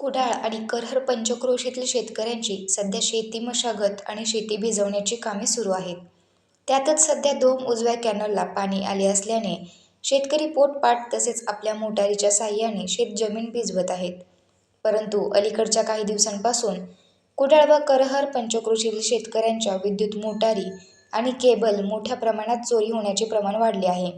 कुडाळ आणि करहर पंचक्रोशीतील शेतकऱ्यांची सध्या शेती मशागत आणि शेती भिजवण्याची कामे सुरू आहेत. त्यातच सध्या दोन उजव्या कॅनलला पाणी आले असल्याने शेतकरी पोटपाट तसेच आपल्या मोटारीच्या साहाय्याने शेतजमीन भिजवत आहेत. परंतु अलीकडच्या काही दिवसांपासून कुडाळ व करहर पंचक्रोशीतील शेतकऱ्यांच्या विद्युत मोटारी आणि केबल मोठ्या प्रमाणात चोरी होण्याचे प्रमाण वाढले आहे.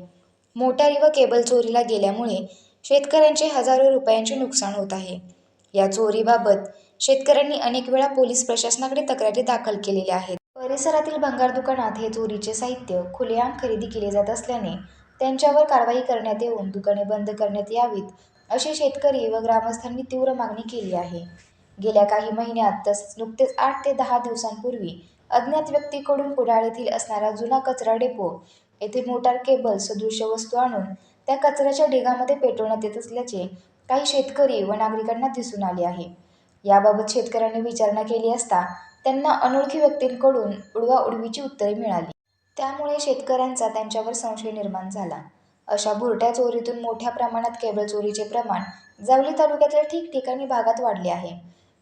मोटारी व केबल चोरीला गेल्यामुळे शेतकऱ्यांचे हजारो रुपयांचे नुकसान होत आहे. या चोरीबाबत शेतकऱ्यांनी अनेक वेळा पोलीस प्रशासनाकडे तक्रारी दाखल केलेल्या आहेत. परिसरातील भंगार दुकानात हे चोरीचे साहित्य खुलेआम खरेदी केले जात असल्याने त्यांच्यावर कारवाई करण्यात येऊन दुकाने बंद करण्यात यावीत अशी शेतकरी व ग्रामस्थांनी तीव्र मागणी केली आहे. गेल्या काही महिन्यात तसेच नुकतेच आठ ते दहा दिवसांपूर्वी अज्ञात व्यक्तीकडून कुडाळ येथील असणारा जुना कचरा डेपो येथे मोटार केबल सदृश्य वस्तू आणून त्या कचऱ्याच्या ढिगामध्ये पेटवण्यात येत असल्याचे काही शेतकरी व नागरिकांना दिसून आले आहे. याबाबत शेतकऱ्यांनी विचारणा केली असता त्यांना अनोळखी व्यक्तींकडून उडवाउडवीची उत्तरे मिळाली. त्यामुळे शेतकऱ्यांचा त्यांच्यावर संशय निर्माण झाला. अशा भुरट्या चोरीतून मोठ्या प्रमाणात केबल चोरीचे प्रमाण जावली तालुक्यातील ठिकठिकाणी भागात वाढले आहे.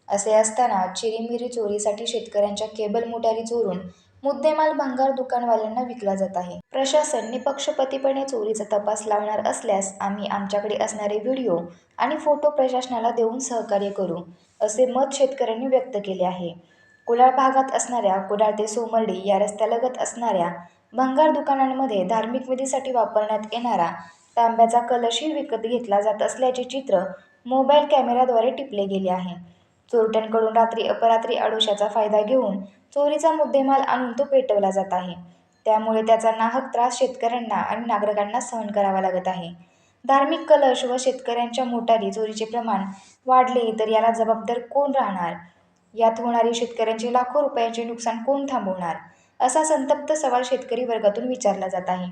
असे असताना चिरीमिरी चोरीसाठी शेतकऱ्यांच्या केबल मोटारी चोरून मुद्देमाल भंगार दुकानवाल्यांना विकला जात आहे. प्रशासन निपक्षपतीपणे चोरीचा तपास लावणार असल्यास आम्ही आमच्याकडे असणारे व्हिडिओ आणि फोटो प्रशासनाला देऊन सहकार्य करू, असे मत शेतकऱ्यांनी व्यक्त केले आहे. कुडाळ भागात असणाऱ्या कुडाळ ते सोमर्डी या रस्त्यालगत असणाऱ्या भंगार दुकानांमध्ये धार्मिक विधीसाठी वापरण्यात येणारा तांब्याचा कलशही विकत घेतला जात असल्याचे चित्र मोबाईल कॅमेऱ्याद्वारे टिपले गेले आहे. चोरट्यांकडून रात्री अपरात्री आडोशाचा फायदा घेऊन चोरीचा मुद्देमाल आणून तो पेटवला जात आहे. त्यामुळे त्याचा नाहक त्रास शेतकऱ्यांना आणि नागरिकांना सहन करावा लागत आहे. धार्मिक कलश व शेतकऱ्यांच्या मोटारी चोरीचे प्रमाण वाढले तर याला जबाबदार कोण राहणार? यात होणारी शेतकऱ्यांचे लाखो रुपयांचे नुकसान कोण थांबवणार? असा संतप्त सवाल शेतकरी वर्गातून विचारला जात आहे.